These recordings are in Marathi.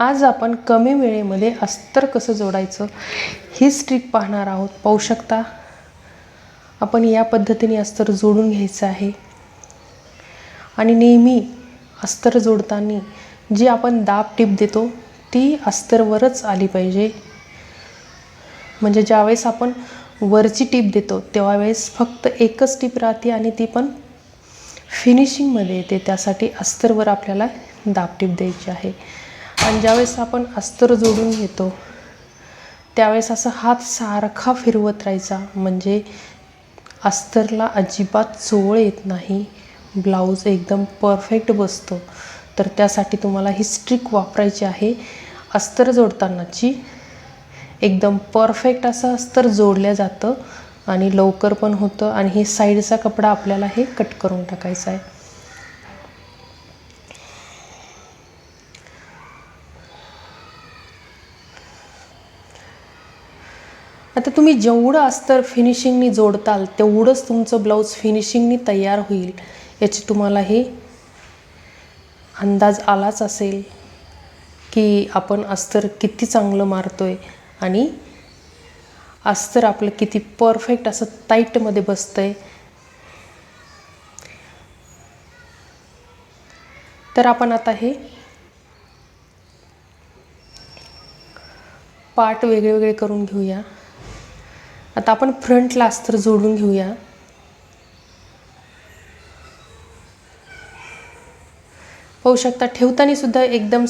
आज आपण कमी वेळेमध्ये अस्तर कसं जोडायचं ही स्ट्रिक पाहणार आहोत. पाहू शकता आपण या पद्धतीने अस्तर जोडून घ्यायचं आहे. आणि नेहमी अस्तर जोडताना जी आपण दाब टीप देतो ती अस्तरवरच आली पाहिजे. म्हणजे ज्यावेळेस आपण वरची टीप देतो तेव्हावेळेस फक्त एकच टीप राहते आणि ती पण फिनिशिंगमध्ये येते. त्यासाठी अस्तरवर आपल्याला दाब टीप द्यायची आहे. आणि ज्यावेळेस आपण अस्तर जोडून घेतो त्यावेळेस असं हात सारखा फिरवत राहायचा. म्हणजे अस्तरला अजिबात चोळ येत नाही. ब्लाऊज एकदम परफेक्ट बसतो. तर त्यासाठी तुम्हाला ही स्ट्रिक वापरायची आहे. अस्तर जोडतानाची एकदम परफेक्ट असं अस्तर जोडलं जातं आणि लवकर पण होतं आणि हे साईडचा कपडा आपल्याला हे कट करून टाकायचा आहे. आता तुम्ही जेवढं अस्तर फिनिशिंगनी जोडताल तेवढंच तुमचं ब्लाऊज फिनिशिंगनी तयार होईल. याची तुम्हाला हे अंदाज आलाच असेल की आपण अस्तर किती चांगलं मारतो आहे आणि अस्तर आपलं किती परफेक्ट असं टाईटमध्ये बसतं आहे तर आपण आता हे पार्ट वेगळे वेगळे करून घेऊया. आता आपण फ्रंटला अस्तर जोडून घेऊया. पाहू शकता ठेवताना सुद्धा एकदम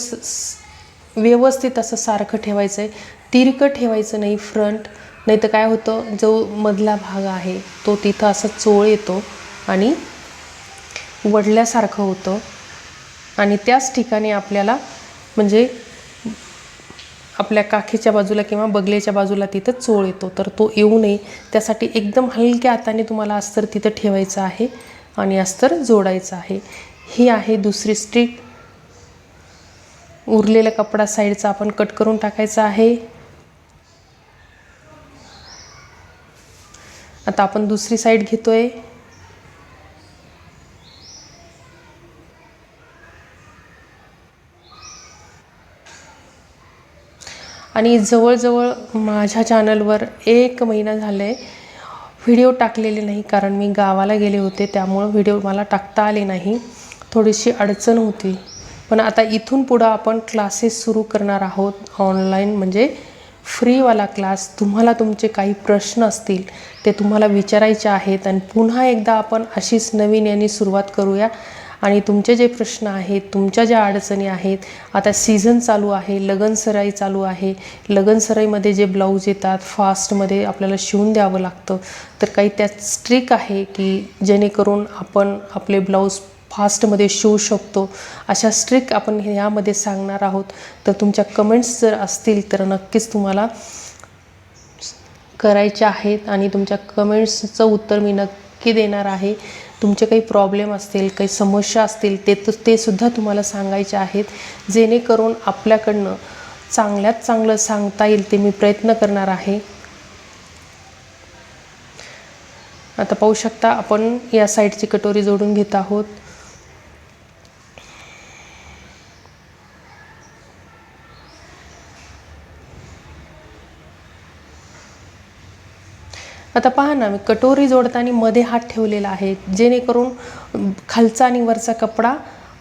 व्यवस्थित असं सारखं ठेवायचं आहे तिरकं ठेवायचं नाही फ्रंट नाही तर काय होतं जो मधला भाग आहे तो तिथं असं चोळ येतो आणि वडल्यासारखं होतं. आणि त्याच ठिकाणी आपल्याला म्हणजे आपल्या काखेच्या बाजूला किंवा बगलेच्या बाजूला तिथं चोळ येतो. तर तो येऊ नये. त्यासाठी एकदम हलक्या हाताने तुम्हाला अस्तर तिथं ठेवायचं आहे आणि अस्तर जोडायचं आहे. ही आहे दुसरी स्ट्रीक उरलेला कपडा साईडचा आपण कट करून टाकायचा आहे. आता आपण दुसरी साईड घेतोय. आणि जवळजवळ माझ्या चॅनलवर एक महिना झालं आहे व्हिडिओ टाकलेले नाही कारण मी गावाला गेले होते त्यामुळं व्हिडिओ मला टाकता आले नाही. थोडीशी अडचण होती. पण आता इथून पुढं आपण क्लासेस सुरू करणार आहोत ऑनलाईन म्हणजे फ्रीवाला क्लास. तुम्हाला तुमचे काही प्रश्न असतील ते तुम्हाला विचारायचे आहेत. आणि पुन्हा एकदा आपण अशीच नवीन यांनी सुरुवात करूया. आणि तुमचे जे प्रश्न आहेत तुमच्या ज्या अडचणी आहेत आता सीझन चालू आहे लगनसराई चालू आहे. लगनसराईमध्ये जे ब्लाऊज येतात फास्टमध्ये आपल्याला शिवून द्यावं लागतं. तर काही त्यात स्ट्रिक आहे की जेणेकरून आपण आपले ब्लाऊज फास्टमध्ये शिवू शकतो? अशा स्ट्रिक आपण ह्यामध्ये सांगणार आहोत. तर तुमच्या कमेंट्स जर असतील तर नक्कीच तुम्हाला करायच्या आहेत. आणि तुमच्या कमेंट्सचं उत्तर मी नक्की देणार आहे. तुमचे काही प्रॉब्लेम असतील काही समस्या असतील ते ते सुद्धा तुम्हाला सांगायचे आहेत. जेणेकरून आपल्याकडनं चांगल्यात चांगलं सांगता येईल ते मी प्रयत्न करणार आहे. आता पाहू शकता आपण या साईडची कटोरी जोडून घेत आहोत. आता पहा ना मी कटोरी जोडताना मध्ये हात ठेवलेला आहे जेणेकरून खालचा आणि वरचा कपडा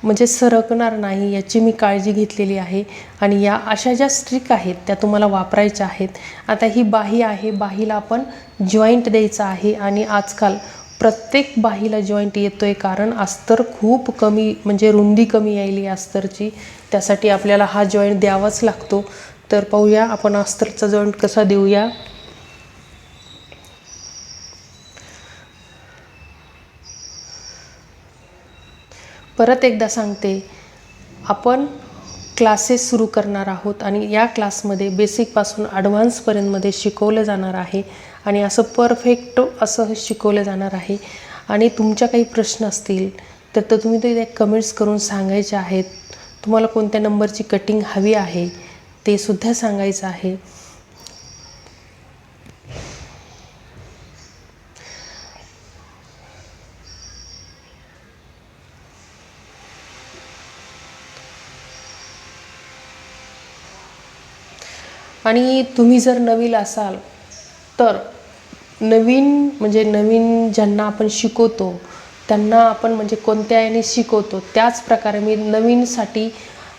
म्हणजे सरकणार नाही याची मी काळजी घेतलेली आहे. आणि या अशा ज्या स्ट्रिक आहेत त्या तुम्हाला वापरायच्या आहेत. आता ही बाही आहे बाहीला आपण जॉईंट द्यायचा आहे आणि आजकाल प्रत्येक बाहीला जॉईंट येतो आहे कारण अस्तर खूप कमी म्हणजे रुंदी कमी यायली अस्तरची. त्यासाठी आपल्याला हा जॉईंट द्यावाच लागतो. तर पाहूया आपण अस्तरचा जॉईंट कसा देऊया. परत एकदा सांगते आपण क्लासेस सुरू करणार आहोत आणि या क्लासमध्ये बेसिकपासून ॲडव्हान्सपर्यंतमध्ये शिकवलं जाणार आहे आणि असं परफेक्ट असं शिकवलं जाणार आहे. आणि तुमच्या काही प्रश्न असतील तर तर तुम्ही ते कमेंट्स करून सांगायचे आहेत. तुम्हाला कोणत्या नंबरची कटिंग हवी आहे ते सुद्धा सांगायचं आहे. आणि तुम्ही जर नवीन असाल तर नवीन म्हणजे नवीन ज्यांना आपण शिकवतो त्यांना आपण म्हणजे कोणत्या याने शिकवतो त्याच प्रकारे मी नवीनसाठी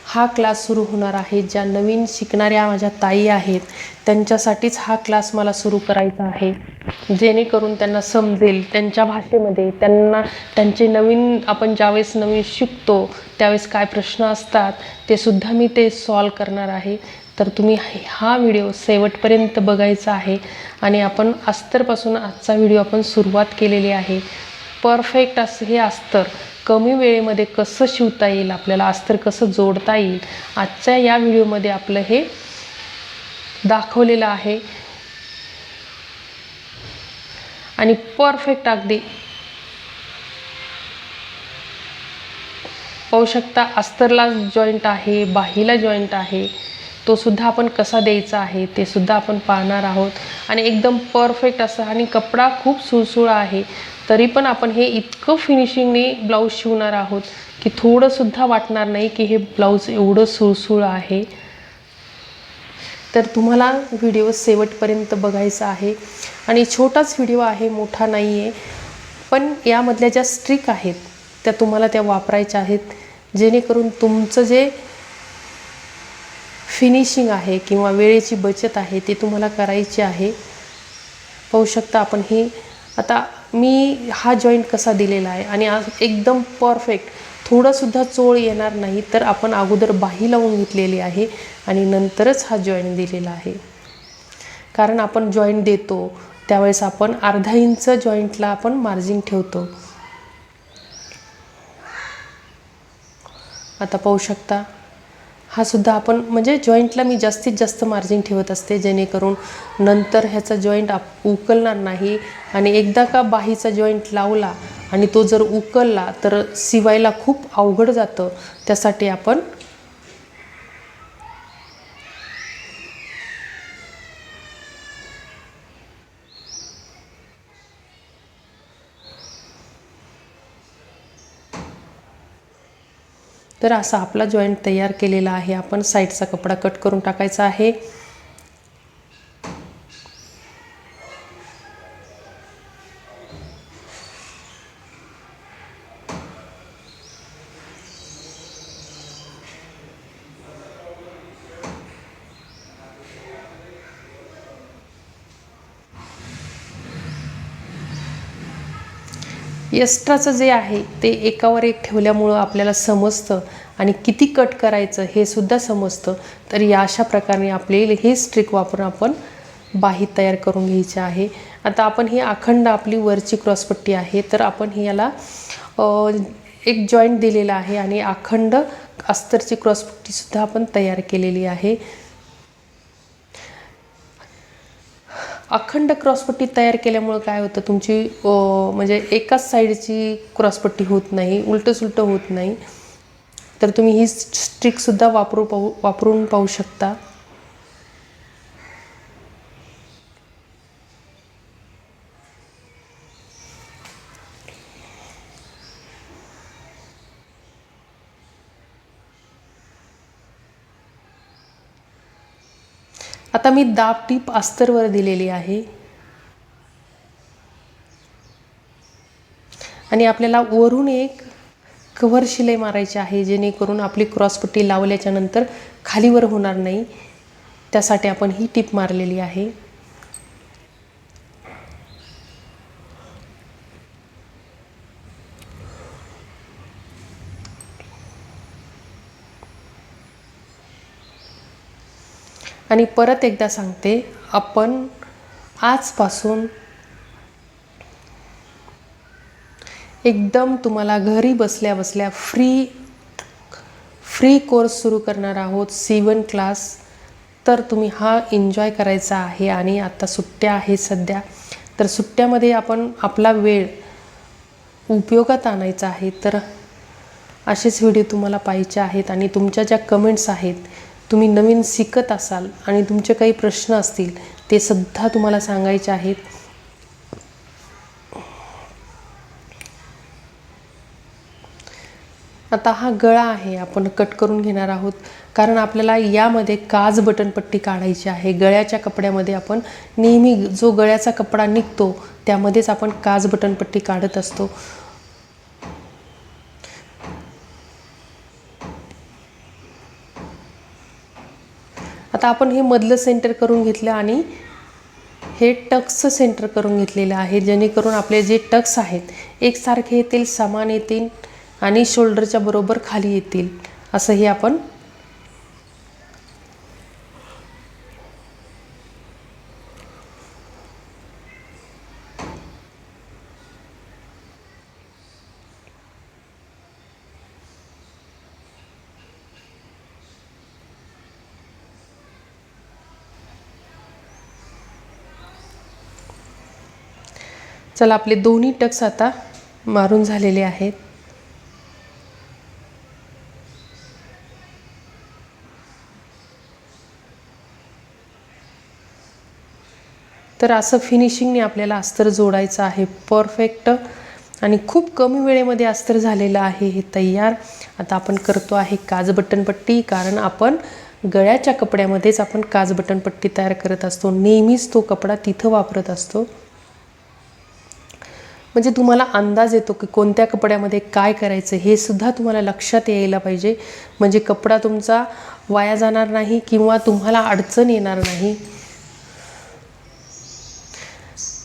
हा क्लास सुरू होणार आहे. ज्या नवीन शिकणाऱ्या माझ्या ताई आहेत त्यांच्यासाठीच हा क्लास मला सुरू करायचा आहे. जेणेकरून त्यांना समजेल त्यांच्या भाषेमध्ये त्यांना त्यांचे नवीन आपण ज्यावेळेस नवीन शिकतो त्यावेळेस काय प्रश्न असतात ते सुद्धा मी ते सॉल्व करणार आहे. तर तुम्ही हा व्हिडिओ शेवटपर्यंत बघायचा आहे. आणि आपण अस्तरपासून आजचा व्हिडिओ आपण सुरुवात केलेली आहे. परफेक्ट असं हे अस्तर कमी वेळेमध्ये कसं शिवता येईल आपल्याला अस्तर कसं जोडता येईल आजच्या या व्हिडिओमध्ये आपलं हे दाखवलेलं आहे. आणि परफेक्ट अगदी पाहू शकता अस्तरला जॉईंट आहे बाहीला जॉईंट आहे. तो सुद्धा आपण कसा द्यायचा आहे ते सुद्धा आपण पाहणार आहोत. आणि एकदम परफेक्ट असं आणि कपडा खूप सुळसुळा आहे तरी पण आपण हे इतकं फिनिशिंगने ब्लाऊज शिवणार आहोत की थोडंसुद्धा वाटणार नाही की हे ब्लाऊज एवढं सुळसुळ आहे. तर तुम्हाला व्हिडिओ शेवटपर्यंत बघायचा आहे. आणि छोटाच व्हिडिओ आहे मोठा नाही आहे पण यामधल्या ज्या स्ट्रिक आहेत त्या तुम्हाला त्या वापरायच्या आहेत. जेणेकरून तुमचं जे फिनिशिंग आहे किंवा वेळेची बचत आहे ते तुम्हाला करायची आहे. पाहू शकता आपण ही. आता मी हा जॉईंट कसा दिलेला आहे आणि आज एकदम परफेक्ट थोडंसुद्धा चोळ येणार नाही तर आपण अगोदर बाही लावून घेतलेली आहे आणि नंतरच हा जॉईंट दिलेला आहे. कारण आपण जॉईंट देतो त्यावेळेस आपण अर्धा इंच जॉईंटला आपण मार्जिन ठेवतो. आता पाहू शकता. हा सुद्धा आपण म्हणजे जॉईंटला मी जास्तीत जास्त मार्जिन ठेवत असते जेणेकरून नंतर ह्याचा जॉईंट आप उकलणार नाही. आणि एकदा का बाहीचा जॉईंट लावला आणि तो जर उकलला तर शिवायला खूप अवघड जातं. त्यासाठी आपण तर असा आपला जॉईंट तयार केलेला आहे. आपण साईडचा कपडा कट करून टाकायचा आहे. यस्ट्राचं जे आहे ते एकावर एक ठेवल्यामुळं आपल्याला समजतं आणि किती कट करायचं हे सुद्धा समजतं. तर या अशा प्रकारे आपले हे स्ट्रिक वापरून आपण बाही तयार करून घ्यायची आहे. आता आपण ही अखंड आपली वरची क्रॉसपट्टी आहे तर आपण ही याला एक जॉईंट दिलेला आहे आणि अखंड अस्तरची क्रॉसपट्टीसुद्धा आपण तयार केलेली आहे. अखंड क्रॉसपट्टी तयार केल्यामुळं काय होतं? तुमची म्हणजे एकाच साईडची क्रॉसपट्टी होत नाही उलटं सुलटं होत नाही. तर तुम्ही ही स्ट्रिकसुद्धा वापरू पाहू वापरून पाहू शकता. आता मी दाब टीप अस्तरवर दिलेली आहे. आणि आपल्याला वरून एक कव्हर शिलाई मारायची आहे जेणेकरून आपली क्रॉसपट्टी लावल्याच्यानंतर खालीवर होणार नाही. त्यासाठी आपण ही टीप मारलेली आहे. आणि परत एकदा सांगते आपण आजपासून एकदम तुम्हाला घरी बसल्या बसल्या फ्री फ्री कोर्स सुरू करणार आहोत सीवन क्लास तर तुम्ही हा एन्जॉय करायचा आहे आणि आता सुट्ट्या आहेत सध्या. तर सुट्ट्यामध्ये आपण आपला वेळ उपयोगात आणायचा आहे. तर असेच व्हिडिओ तुम्हाला पाहिजे आहेत आणि तुमच्या ज्या कमेंट्स आहेत तुम्ही नवीन शिकत असाल आणि तुमचे काही प्रश्न असतील ते सुद्धा तुम्हाला सांगायचे आहेत. आता हा गळा आहे आपण कट करून घेणार आहोत. कारण आपल्याला यामध्ये काज बटनपट्टी काढायची आहे. गळ्याच्या कपड्यामध्ये आपण नेहमी जो गळ्याचा कपडा निघतो त्यामध्येच आपण काज बटनपट्टी काढत असतो. आता आपण हे मधलं सेंटर करून घेतलं आणि हे टक्सचं सेंटर करून घेतलेलं आहे जेणेकरून आपले जे टक्स आहेत एकसारखे येतील समान येतील आणि शोल्डरच्या बरोबर खाली येतील असं हे आपण चला आपले दोन्ही टक्स आता मारून झालेले आहेत. तर असं फिनिशिंगने आपल्याला अस्तर जोडायचं आहे. परफेक्ट आणि खूप कमी वेळेमध्ये अस्तर झालेलं आहे हे तयार. आता आपण करतो आहे काज बटनपट्टी कारण आपण गळ्याच्या कपड्यामध्येच आपण काज बटनपट्टी तयार करत असतो. नेहमीच तो कपडा तिथं वापरत असतो. म्हणजे तुम्हाला अंदाज येतो की कोणत्या कपड्यामध्ये काय करायचं हे सुद्धा तुम्हाला लक्षात यायला पाहिजे. म्हणजे कपडा तुमचा वाया जाणार नाही किंवा तुम्हाला अडचण येणार नाही.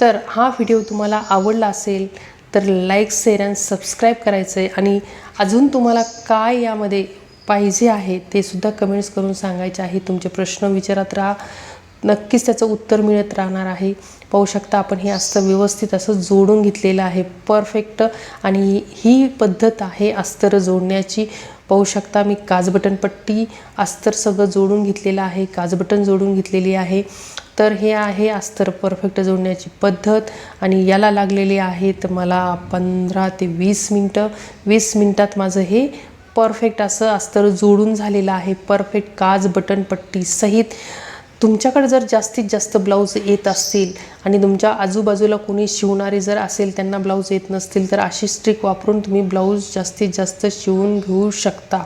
तर हा व्हिडिओ तुम्हाला आवडला असेल तर लाईक शेअर अँड सबस्क्राईब करायचं आहे आणि अजून तुम्हाला काय यामध्ये पाहिजे आहे ते सुद्धा कमेंट्स करून सांगायचे आहे. तुमचे प्रश्न विचारत राहा. नक्कीच त्याचं उत्तर मिळत राहणार आहे. पाहू शकता आपण हे अस्तर व्यवस्थित असं जोडून घेतलेलं आहे. परफेक्ट आणि ही पद्धत आहे अस्तर जोडण्याची. पाहू शकता मी काजबटनपट्टी अस्तर सगळं जोडून घेतलेलं आहे. काजबटन जोडून घेतलेली आहे. तर हे आहे अस्तर परफेक्ट जोडण्याची पद्धत. आणि याला लागलेले आहेत मला पंधरा ते वीस मिनटं. वीस मिनटात माझं हे परफेक्ट असं अस्तर जोडून झालेलं आहे. परफेक्ट काज बटनपट्टी सहित. तुमच्याकडे जर जास्तीत जास्त ब्लाऊज येत असतील आणि तुमच्या आजूबाजूला कोणी शिवणारे जर असेल त्यांना ब्लाऊज येत नसतील तर अशी ट्रिक वापरून तुम्ही ब्लाऊज जास्तीत जास्त शिवून घेऊ शकता.